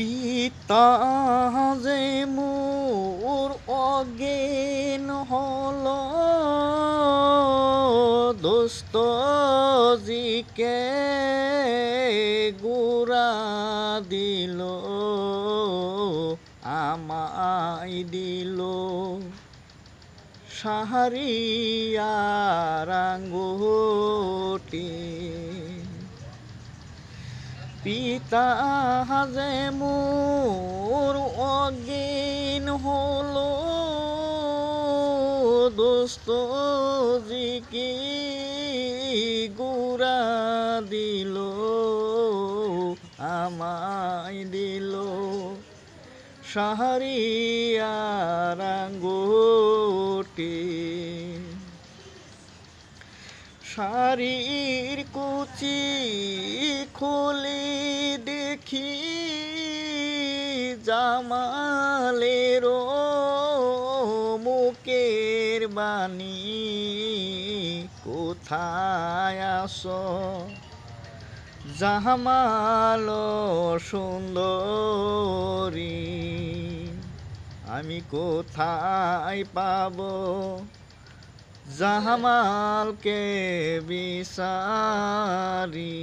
পিতা যে মোর অজ্ঞান হল। দোস্ত জিকে গুড়া দিল আমায় দিল। সাহারিয়ার আঙ্গুটি পিতা যে মোর অজ্ঞান হলো। দোস্ত জিকি গুড়া দিল, আমায় দিল। সাহারিয়ার আঙ্গুটি। শাড়ির কুচি খুলি দেখি জামালের মুখের বাণী কোথায় আস? জামাল সুন্দরী আমি কোথায় পাব? জাহামালকে বিচারি।